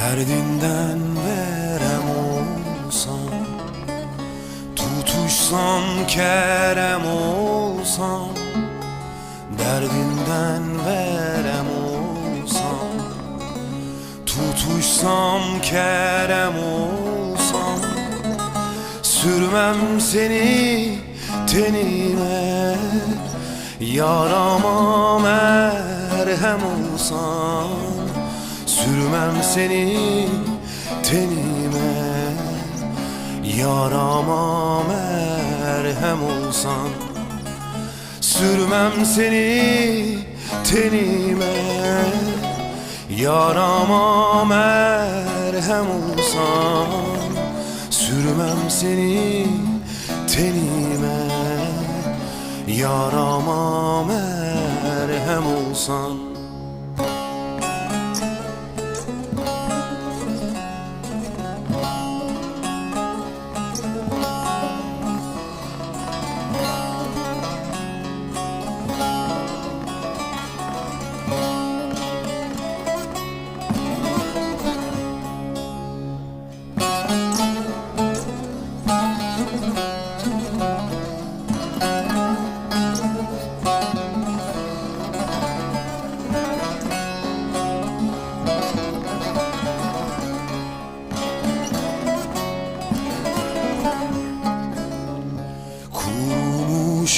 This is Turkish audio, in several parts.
Derdinden verem olsam Tutuşsam kerem olsam Derdinden verem olsam Tutuşsam kerem olsam Sürmem seni tenime Yarama merhem olsam Sürmem seni tenime Yarama merhem olsan. Sürmem seni tenime Yarama merhem olsan. Sürmem seni tenime Yarama merhem olsan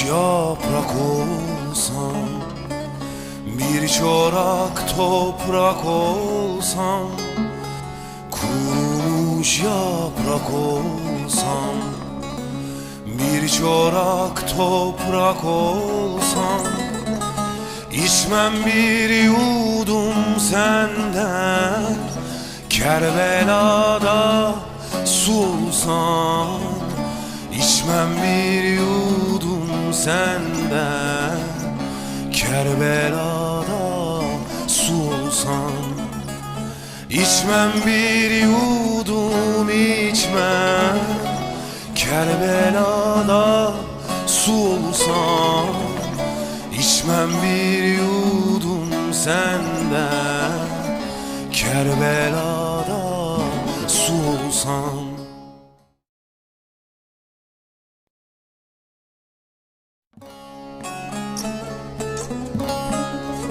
Kurumuş yaprak olsam Bir çorak toprak olsam Kurumuş yaprak olsam Bir çorak toprak olsam İçmem bir yudum senden Kerbelada su olsam İçmem bir yudum senden Kerbelada su olsam İçmem bir yudum içmem Kerbelada su olsam İçmem bir yudum senden Kerbelada su olsam